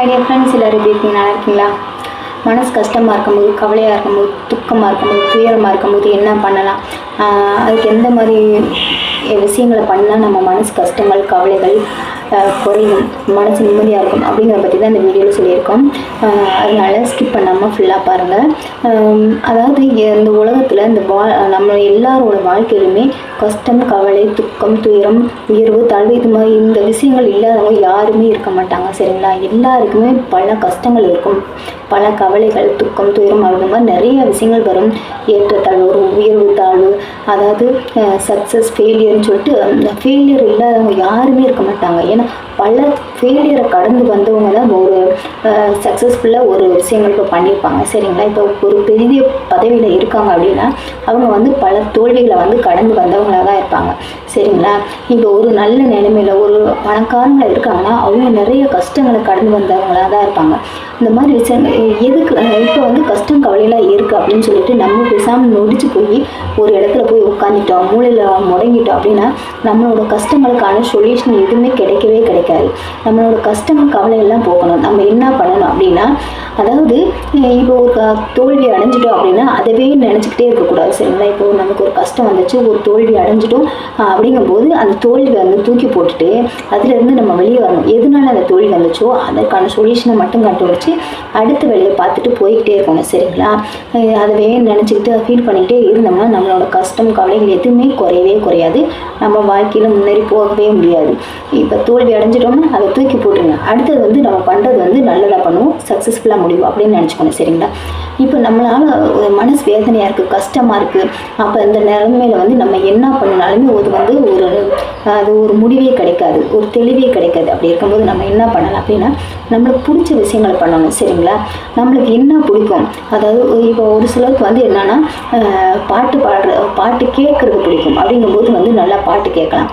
Idea friends எல்லோரும் எப்படி இருக்கீங்க? நல்லா இருக்கீங்களா? மனசு கஷ்டமாக இருக்கும்போது கவலையாக இருக்கும்போது துக்கமாக இருக்கும்போது துயரமாக இருக்கும்போது என்ன பண்ணலாம்? அதுக்கு எந்த மாதிரி விஷயங்களை பண்ணால் நம்ம மனசு கஷ்டங்கள் கவலைகள் குறையும் மனசு நிம்மதியாக இருக்கும் அப்படிங்கிறத பற்றி தான் இந்த வீடியோவில் சொல்லியிருக்கோம். அதனால் அதனால ஸ்கிப் பண்ணாமல் ஃபுல்லாக பாருங்கள் அதாவது இந்த உலகத்தில் இந்த வா நம்ம எல்லாரோட வாழ்க்கையிலுமே கஷ்டம் கவலை துக்கம் துயரம் உயர்வு தாழ்வு இது மாதிரி இந்த விஷயங்கள் இல்லாதவங்க யாருமே இருக்க மாட்டாங்க சரிங்களா? எல்லாருக்குமே பல கஷ்டங்கள் இருக்கும். பல கவலைகள் துக்கம் துயரம் அது மாதிரி நிறைய விஷயங்கள் வரும். ஏற்றத்தாழ்வு ஒரு உயர்வு தாழ்வு. அதாவது சக்ஸஸ் ஃபெயிலியர்னு சொல்லிட்டு ஃபெயிலியர் இல்லாதவங்க யாருமே இருக்க மாட்டாங்க. ஏன்னா பல ஃபெயிலியரை கடந்து வந்தவங்க தான் ஒரு சக்ஸஸ்ஃபுல்லாக ஒரு விஷயங்கள் இப்போ பண்ணியிருப்பாங்க. சரிங்களா? இப்போ ஒரு பெரிய பதவியில் இருக்காங்க அப்படின்னா அவங்க வந்து பல தோல்விகளை வந்து கடந்து வந்தவங்களாக தான் இருப்பாங்க. சரிங்களா? இப்போ ஒரு நல்ல நிலைமையில் ஒரு பணக்காரங்க இருக்காங்கன்னா அவங்க நிறைய கஷ்டங்களை கடந்து வந்தவங்களாக தான் இருப்பாங்க. இந்த மாதிரி விஷயங்கள் எதுக்கு இப்போ வந்து கஷ்டம் கவலையெல்லாம் இருக்குது அப்படின்னு சொல்லிட்டு நம்ம பேசாமல் நொடிச்சு போய் ஒரு இடத்துல போய் உட்காந்துட்டோம் மூளையில் முடங்கிட்டோம் அப்படின்னா நம்மளோட கஷ்டங்களுக்கான சொல்யூஷன் எதுவுமே கிடைக்கவே கிடைக்காது. நம்மளோட கஷ்டங்கள் கவலையெல்லாம் போகணும். நம்ம என்ன பண்ணணும் அப்படின்னா அதாவது இப்போ ஒரு க- தோல்வி அடைஞ்சிட்டோம் அப்படின்னா அதவே நினச்சிக்கிட்டே இருக்கக்கூடாது. சரிங்களா? இப்போ நமக்கு ஒரு கஷ்டம் வந்துச்சு ஒரு தோல்வி அடைஞ்சிட்டோம் அப்படிங்கும்போது அந்த தோல்வி வந்து தூக்கி போட்டுட்டு அதுலேருந்து நம்ம வெளியே வரணும். எதனால அந்த தோல்வி வந்துச்சோ அதற்கான சொல்யூஷனை மட்டும் கண்டுபிடிச்சி அடுத்த வெளியே பார்த்துட்டு போய்கிட்டே இருக்கணும் சரிங்களா? அஹ் அதவே நினச்சிக்கிட்டு ஃபீல் பண்ணிக்கிட்டே இருந்தோம்னா நம்மளோட கஷ்டம் கவலைகள் எதுவுமே குறையவே குறையாது. நம்ம வாழ்க்கையில் முன்னேறி போகவே முடியாது. இப்போ தோல்வி அடைஞ்சிட்டோம்னா அதை தூக்கி போட்டுருங்க. அடுத்தது வந்து நம்ம பண்ணுறது வந்து நல்லதாக பண்ணுவோம் சக்ஸஸ்ஃபுல்லாக முடியும் அப்படின்னு நினச்சிக்கணும் சரிங்களா? இப்போ நம்மளால் ஒரு மனசு வேதனையாக இருக்குது கஷ்டமாக இருக்குது அப்போ இந்த நிலைமையில வந்து நம்ம என்ன பண்ணினாலுமே அது வந்து ஒரு அது ஒரு முடிவே கிடைக்காது ஒரு தெளிவே கிடைக்காது. அப்படி இருக்கும்போது நம்ம என்ன பண்ணலாம் அப்படின்னா நம்மளுக்கு பிடிச்ச விஷயங்களை பண்ணணும் சரிங்களா? நம்மளுக்கு என்ன பிடிக்கும்? அதாவது இப்போ ஒரு சிலருக்கு வந்து என்னென்னா பாட்டு பாடுற பாட்டு கேட்குறது பிடிக்கும். அப்படிங்கும்போது வந்து நல்லா பாட்டு கேட்கலாம்.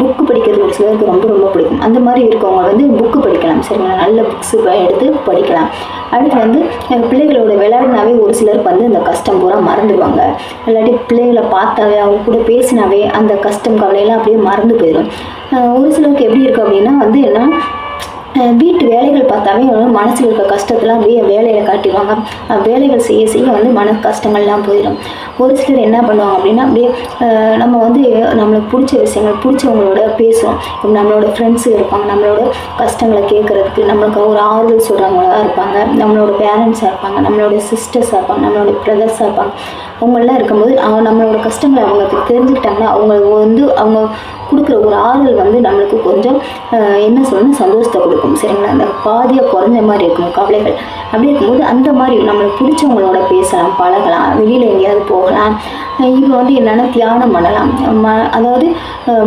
புக்கு படிக்கிறது ஒரு சிலருக்கு ரொம்ப ரொம்ப பிடிக்கும். அந்த மாதிரி இருக்கவங்க வந்து புக்கு படிக்கலாம் சரிங்களா? நல்ல புக்ஸ் எடுத்து படிக்கலாம். அடுத்து வந்து பிள்ளைகளோட விளையாடினாவே ஒரு சிலருக்கு வந்து அந்த கஷ்டம் பூரா மறந்துடுவாங்க. இல்லாட்டி பிள்ளைகளை பார்த்தாவே அவங்க கூட பேசினாவே அந்த கஷ்டம் கவலையெல்லாம் அப்படியே மறந்து போயிடும். ஒரு சிலருக்கு எப்படி இருக்கும் அப்படின்னா வந்து என்ன வீட்டு வேலைகள் பார்த்தாவே வந்து மனசில் இருக்க கஷ்டத்தெல்லாம் அப்படியே வேலையில் காட்டிடுவாங்க. வேலைகள் செய்ய செய்ய வந்து மன கஷ்டங்கள்லாம் போயிடும். ஒரு சிலர் என்ன பண்ணுவாங்க அப்படின்னா அப்படியே நம்ம வந்து நம்மளுக்கு பிடிச்ச விஷயங்கள் பிடிச்சவங்களோட பேசுவோம். இப்போ நம்மளோட ஃப்ரெண்ட்ஸு இருப்பாங்க நம்மளோட கஷ்டங்களை கேட்குறதுக்கு நம்மளுக்கு ஒரு ஆறுதல் சொல்கிறவங்களா இருப்பாங்க. நம்மளோட பேரண்ட்ஸாக இருப்பாங்க நம்மளோட சிஸ்டர்ஸாக இருப்பாங்க நம்மளோட பிரதர்ஸாக இருப்பாங்க. அவங்களாம் இருக்கும்போது அவங்க நம்மளோட கஷ்டங்களை அவங்க தெரிஞ்சுக்கிட்டாங்கன்னா அவங்க வந்து அவங்க கொடுக்குற ஒரு ஆறுதல் வந்து நம்மளுக்கு கொஞ்சம் என்ன சொல்லணும் சந்தோஷத்தை கொடுக்கும். சரிங்களா? அந்த பாதியாக குறைஞ்ச மாதிரி இருக்கும் கவலைகள். அப்படி இருக்கும்போது அந்த மாதிரி நம்மளுக்கு பிடிச்சவங்களோட பேசலாம் பழகலாம். வெளியில் எங்கேயாவது போகலாம். இப்போ வந்து என்னென்னா தியானம் பண்ணலாம். ம அதாவது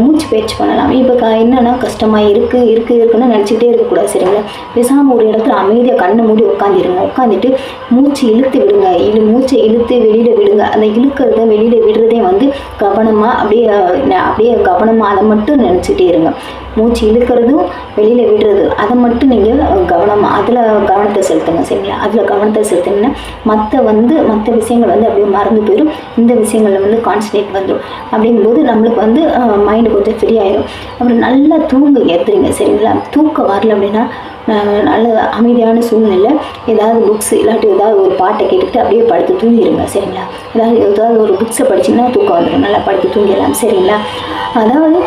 மூச்சு பயிற்சி பண்ணலாம். இப்போ க என்னென்னா கஷ்டமாக இருக்குது இருக்குது இருக்குன்னு நினச்சிக்கிட்டே இருக்கக்கூடாது சரிங்களா? பேசாமல் ஒரு இடத்துல அமைதியாக கண்ணை மூடி உட்காந்துருங்க உட்காந்துட்டு மூச்சு இழுத்து விடுங்க. இழு மூச்சை இழுத்து வெளியில் விடுங்க. அந்த இழுக்கிறத வெளியில் விடுறதே வந்து கவனமாக அப்படியே அப்படியே கவனமாக அதை மட்டும் நினச்சிட்டே இருங்க. மூச்சு இழுக்கிறதும் வெளியில் விடுறது அதை மட்டும் நீங்கள் கவனமாக அதில் கவனத்தை செலுத்துங்க சரிங்களா? அதில் கவனத்தை செலுத்தினீங்கன்னா மற்ற வந்து மற்ற விஷயங்கள் வந்து அப்படியே மறந்து போயிடும் இந்த விஷயங்களில் வந்து கான்சன்ட்ரேட் வந்துடும் அப்படிங்கும்போது நம்மளுக்கு வந்து மைண்டு கொஞ்சம் ஃப்ரீ ஆயிடும் அப்புறம் நல்லா தூங்க ஏற்றுறீங்க சரிங்களா? தூக்கம் வரல அப்படின்னா நல்ல அமைதியான சூழ்நிலை ஏதாவது புக்ஸ் இல்லாட்டி ஏதாவது ஒரு பாட்டை கேட்டுக்கிட்டு அப்படியே படுத்து தூங்கிடுங்க சரிங்களா? ஏதாவது ஏதாவது ஒரு புக்ஸை படிச்சிங்கன்னா தூக்கம் வந்துடும் நல்லா படுத்து தூங்கிடலாம் சரிங்களா? அதாவது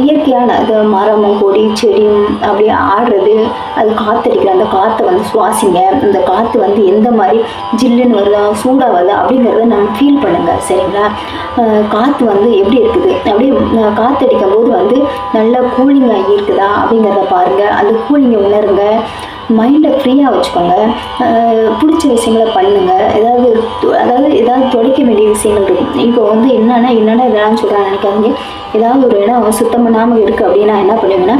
இயற்கையான அது மரமும் கொடி செடியும் அப்படியே ஆடுறது அது காற்றடிக்கிற அந்த காற்றை வந்து சுவாசிங்க. அந்த காற்று வந்து எந்த மாதிரி ஜில்லுன்னு வருதா சூடாக வருதா அப்படிங்கிறத நம்ம ஃபீல் பண்ணுங்கள் சரிங்களா? காற்று வந்து எப்படி இருக்குது? அப்படியே காற்றடிக்கும் போது வந்து நல்லா கூலிங்காக இருக்குதா அப்படிங்கிறத பாருங்கள் அந்த கூலிங்கை உணருங்க மைண்டை ஃப்ரீயாக வச்சுக்கோங்க. பிடிச்ச விஷயங்களை பண்ணுங்க. ஏதாவது அதாவது ஏதாவது துடைக்க வேண்டிய விஷயங்கள் இருக்கும். இப்போ வந்து என்னன்னா என்னென்ன இதெல்லாம் சொல்கிறாங்க நினைக்காதீங்க. ஏதாவது ஒரு இடம் சுத்தம் பண்ணாமல் இருக்குது அப்படின்னா என்ன பண்ணுவீங்கன்னா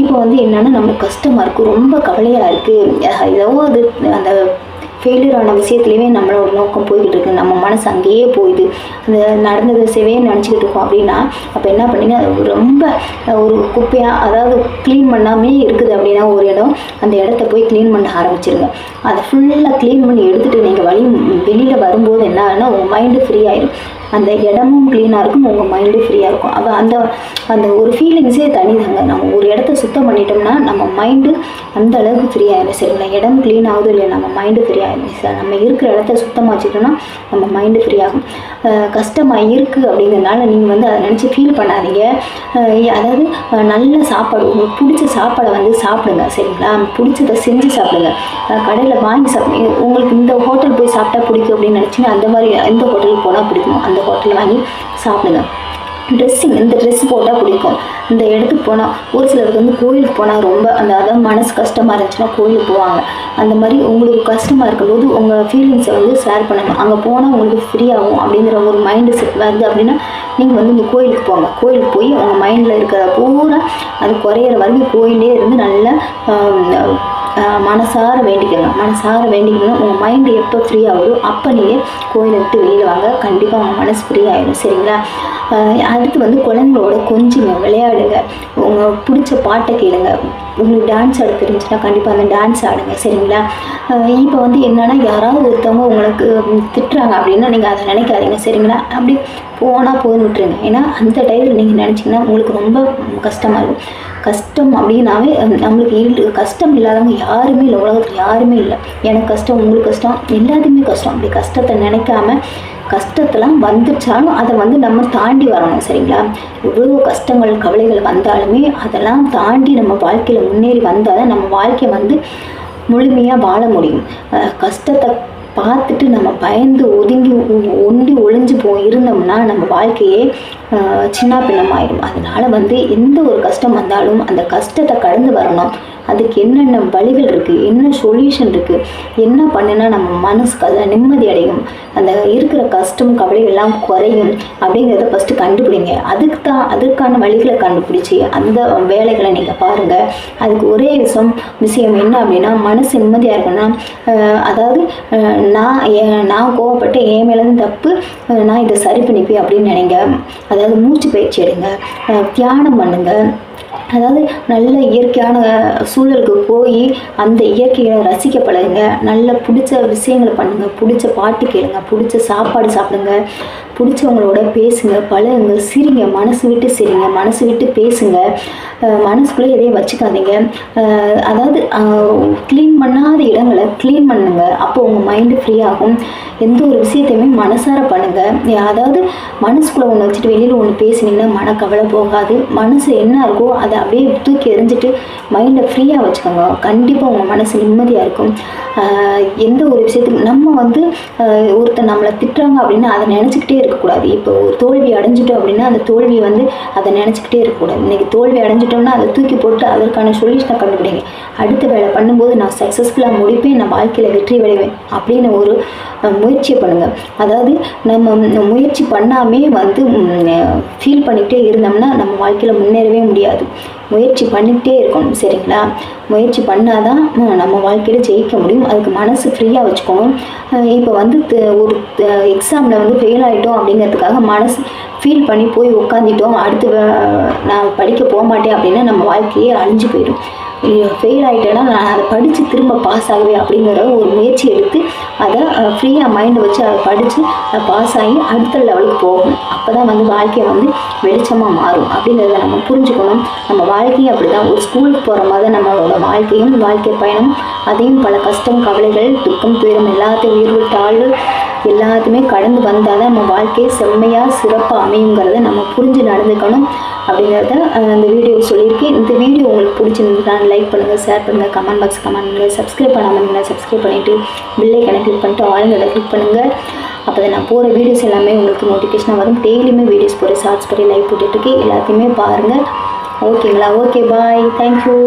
இப்போ வந்து என்னென்னா நம்மளுக்கு கஷ்டமாக இருக்குது ரொம்ப கவலையாக இருக்குது ஏதோ அது அந்த ஃபெயிலியர் ஆன விஷயத்துலையுமே நம்மளோட நோக்கம் போய்கிட்டு இருக்கு. நம்ம மனசு அங்கேயே போயிது. அந்த நடந்த விஷயமே நினச்சிக்கிட்டு இருக்கோம் அப்படின்னா அப்போ என்ன பண்ணீங்க? அது ரொம்ப ஒரு குப்பையாக அதாவது க்ளீன் பண்ணாமே இருக்குது அப்படின்னா ஒரு இடம் அந்த இடத்த போய் க்ளீன் பண்ண ஆரம்பிச்சிருங்க. அதை ஃபுல்லாக க்ளீன் பண்ணி எடுத்துகிட்டு நீங்கள் வழி வெளியில் வரும்போது என்ன ஆகுனா உங்கள் மைண்டு ஃப்ரீ ஆயிடும் அந்த இடமும் க்ளீனாக இருக்கும் உங்கள் மைண்டும் ஃப்ரீயாக இருக்கும். அப்போ அந்த அந்த ஒரு ஃபீலிங்ஸே தனி நம்ம ஒரு இடத்த சுத்தம் பண்ணிட்டோம்னா நம்ம மைண்டு அந்த அளவுக்கு ஃப்ரீ ஆயிடும் சரிங்களா இடம் க்ளீன் ஆகுது இல்லையா நம்ம மைண்டு ஃப்ரீ ஆகிடும் சார் நம்ம இருக்கிற இடத்த சுத்தமாக வச்சுட்டோம்னா நம்ம மைண்டு ஃப்ரீ ஆகும். கஷ்டமாக இருக்குது அப்படிங்கிறதுனால நீங்கள் வந்து அதை நினச்சி ஃபீல் பண்ணாதீங்க. அதாவது நல்ல சாப்பாடு உங்களுக்கு பிடிச்ச சாப்பாடை வந்து சாப்பிடுங்க சரிங்களா? பிடிச்சதை செஞ்சு சாப்பிடுங்க. கடையில் வாங்கி சாப்பிடுங்க. உங்களுக்கு இந்த ஹோட்டல் போய் சாப்பிட்டா பிடிக்கும் அப்படின்னு நினச்சிங்கன்னா அந்த மாதிரி எந்த ஹோட்டலுக்கு போனால் பிடிக்கும்? அந்த ஹோட்டலில் வாங்கி சாப்பிடுங்க. ட்ரெஸ்ஸிங் இந்த ட்ரெஸ் போட்டால் பிடிக்கும். இந்த இடத்துக்கு போனால் ஒரு சிலருக்கு வந்து கோயிலுக்கு போனால் ரொம்ப அந்த அதாவது மனசு கஷ்டமாக இருந்துச்சுன்னா கோயிலுக்கு போவாங்க. அந்த மாதிரி உங்களுக்கு கஷ்டமாக இருக்கும்போது உங்கள் ஃபீலிங்ஸை வந்து ஷேர் பண்ணுங்கள் அங்கே போனால் உங்களுக்கு ஃப்ரீ ஆகும் அப்படிங்கிற ஒரு மைண்டு செட் வருது அப்படின்னா நீங்கள் வந்து இந்த கோயிலுக்கு போங்க. கோயிலுக்கு போய் உங்கள் மைண்டில் இருக்கிற பூரா அது குறையிற வரைக்கும் கோயிலே இருந்து நல்லா மனசார வேண்டிக்கணும். மனசார வேண்டிக்கணும். உங்கள் மைண்டு எப்போ ஃப்ரீ ஆகுதோ அப்போ நீங்கள் கோயிலை விட்டு வெளியில் வாங்க. கண்டிப்பாக உங்கள் மனசு ஃப்ரீ ஆகிடும் சரிங்களா? அடுத்து வந்து குழந்தைங்களோட கொஞ்சுங்க விளையாடுங்க. உங்கள் பிடிச்ச பாட்டை கேளுங்க. உங்களுக்கு டான்ஸ் ஆட தெரிஞ்சுன்னா கண்டிப்பாக அந்த டான்ஸ் ஆடுங்க. சரிங்களா? இப்போ வந்து என்னென்னா யாராவது ஒருத்தவங்க உங்களுக்கு திட்டுறாங்க அப்படின்னா நீங்கள் அதை நினைக்காதீங்க. சரிங்களா? அப்படி போனால் போதும் விட்டுருங்க. ஏன்னா அந்த டைத்தில் நீங்கள் நினச்சிங்கன்னா உங்களுக்கு ரொம்ப கஷ்டமாக இருக்கும். கஷ்டம் அப்படின்னாவே நம்மளுக்கு இல் கஷ்டம் இல்லாதவங்க யாருமே இல்லை. உலகத்தில் யாருமே இல்லை. எனக்கு கஷ்டம் உங்களுக்கு கஷ்டம் எல்லாத்துக்குமே கஷ்டம். அப்படி கஷ்டத்தை நினைக்காம கஷ்டத்தெல்லாம் வந்துச்சாலும் அதை வந்து நம்ம தாண்டி வரணும் சரிங்களா? எவ்வளோ கஷ்டங்கள் கவலைகள் வந்தாலுமே அதெல்லாம் தாண்டி நம்ம வாழ்க்கையில் முன்னேறி வந்தால் தான் நம்ம வாழ்க்கையை வந்து முழுமையாக வாழ முடியும். கஷ்டத்தை பார்த்துட்டு நம்ம பயந்து ஒதுங்கி ஒண்டி ஒளிஞ்சு போய் இருந்தோம்னா நம்ம வாழ்க்கையே சின்ன பின்னமாயிடும். அதனால வந்து எந்த ஒரு கஷ்டம் வந்தாலும் அந்த கஷ்டத்தை கடந்து வரணும். அதுக்கு என்னென்ன வழிகள் இருக்குது என்ன சொல்யூஷன் இருக்குது என்ன பண்ணினா நம்ம மனசுக்கு அதில் நிம்மதி அடையும்? அந்த இருக்கிற கஷ்டம் கவலை எல்லாம் குறையும். அப்படிங்கிறத ஃபஸ்ட்டு கண்டுபிடிங்க. அதுக்கு தான் அதுக்கான வழிகளை கண்டுபிடிச்சி அந்த வேலைகளை நீங்கள் பாருங்கள் அதுக்கு ஒரே விஷயம் விஷயம் என்ன அப்படின்னா மனசு நிம்மதியாக இருக்கணும்னா அதாவது நான் நான் கோவப்பட்டு என் மேலேருந்து தப்பு நான் இதை சரி பண்ணிப்பேன் அப்படின்னு நினைங்க. அதாவது மூச்சு பயிற்சி எடுங்க. தியானம் பண்ணுங்கள் அதாவது நல்ல இயற்கையான சூழலுக்கு போய் அந்த இயற்கையை ரசிக்க பழகுங்க நல்ல பிடிச்ச விஷயங்களை பண்ணுங்க. பிடிச்ச பாட்டு கேளுங்க. பிடிச்ச சாப்பாடு சாப்பிடுங்க. பிடிச்சவங்களோட பேசுங்க. பழகுங்க. சிரிங்க. மனசு விட்டு சிரிங்க. மனசு விட்டு பேசுங்க. மனசுக்குள்ளே எதையும் வச்சுக்காதீங்க. அதாவது க்ளீன் பண்ணாத இடங்களை க்ளீன் பண்ணுங்க. அப்போ உங்கள் மைண்டு ஃப்ரீ ஆகும். எந்த ஒரு விஷயத்தையுமே மனசார பண்ணுங்கள் அதாவது மனசுக்குள்ளே ஒன்று வச்சுட்டு வெளியில் ஒன்று பேசினீங்கன்னா மனக்கவலை போகாது. மனசு என்ன இருக்கோ அதை அப்படியே தூக்கி எறிஞ்சிட்டு மைண்டை ஃப்ரீயாக வச்சுக்கோங்க. கண்டிப்பாக உங்கள் மனசு நிம்மதியாக இருக்கும். எந்த ஒரு விஷயத்துக்கு நம்ம வந்து ஒருத்தர் நம்மளை திட்டுறாங்க அப்படின்னா அதை நினச்சிக்கிட்டே இருக்கக்கூடாது. இப்போ ஒரு தோல்வி அடைஞ்சிட்டோம் அப்படின்னா அந்த தோல்வியை வந்து அதை நினச்சிக்கிட்டே இருக்கக்கூடாது. இன்றைக்கி தோல்வி அடைஞ்சிட்டோம்னா அதை தூக்கி போட்டு அதற்கான சொல்யூஷனை கண்டுபிடிங்க. அடுத்த வேலை பண்ணும்போது நான் சக்ஸஸ்ஃபுல்லாக முடிப்பேன் நான் வாழ்க்கையில் வெற்றி அடைவேன் அப்படின்னு ஒரு முயற்சியை பண்ணுங்கள் அதாவது நம்ம முயற்சி பண்ணாமே வந்து ஃபீல் பண்ணிக்கிட்டே இருந்தோம்னா நம்ம வாழ்க்கையில் முன்னேறவே முடியாது. முயற்சி பண்ணிக்கிட்டே இருக்கணும் சரிங்களா? முயற்சி பண்ணால் தான் நம்ம வாழ்க்கையில் ஜெயிக்க முடியும். அதுக்கு மனசு ஃப்ரீயாக வச்சுக்கணும் இப்போ வந்து ஒரு எக்ஸாமில் வந்து ஃபெயில் ஆகிட்டோம் அப்படிங்கிறதுக்காக மனசு ஃபீல் பண்ணி போய் உட்காந்துட்டோம் அடுத்து நான் படிக்க போக மாட்டேன் அப்படின்னா நம்ம வாழ்க்கையே அழிஞ்சு போயிடும். ஃபெயில் ஆகிட்டேன்னா நான் அதை படித்து திரும்ப பாஸ் ஆகுவேன் அப்படிங்கிற ஒரு முயற்சி எடுத்து அதை ஃப்ரீயாக மைண்டை வச்சு அதை படித்து பாஸ் ஆகி அடுத்த லெவலுக்கு போகணும். அப்போ தான் வந்து வாழ்க்கையை வந்து வெளிச்சமாக மாறும் அப்படிங்கிறத நம்ம புரிஞ்சுக்கணும். நம்ம வாழ்க்கையும் அப்படி தான் ஒரு ஸ்கூலுக்கு போகிற மாதிரி தான் நம்மளோட வாழ்க்கையும் வாழ்க்கை பயணம் அதையும் பல கஷ்டம் கவலைகள் துக்கம் துயரம் எல்லாத்தையும் உயர்வு தாழ்வு எல்லாத்தையுமே கடந்து வந்தால் தான் நம்ம வாழ்க்கையை செம்மையாக சிறப்பாக அமையுங்கிறத நம்ம புரிஞ்சு நடந்துக்கணும் அப்படிங்கிறத இந்த வீடியோ சொல்லியிருக்கேன். இந்த வீடியோ உங்களுக்கு பிடிச்சிருந்ததுன்னா லைக் பண்ணுங்கள் ஷேர் பண்ணுங்கள் கமெண்ட் பாக்ஸ் கமெண்ட் பண்ணுங்கள் சப்ஸ்கிரைப் பண்ணாமல் இருந்தீங்கன்னா சப்ஸ்கிரைப் பண்ணிவிட்டு பில்லை கணக்கு கிளிக் பண்ணிட்டு ஆளுங்களை கிளிக் பண்ணுங்கள் அப்போ தான் நான் போகிற வீடியோஸ் எல்லாமே உங்களுக்கு நோட்டிஃபிகேஷனாக வரும். டெய்லியுமே வீடியோஸ் போகிற ஷார்ட்ஸ் பண்ணி லைக் போட்டுட்ருக்கேன் எல்லாத்தையுமே பாருங்கள் ஓகேங்களா ஓகே பாய் தேங்க்யூ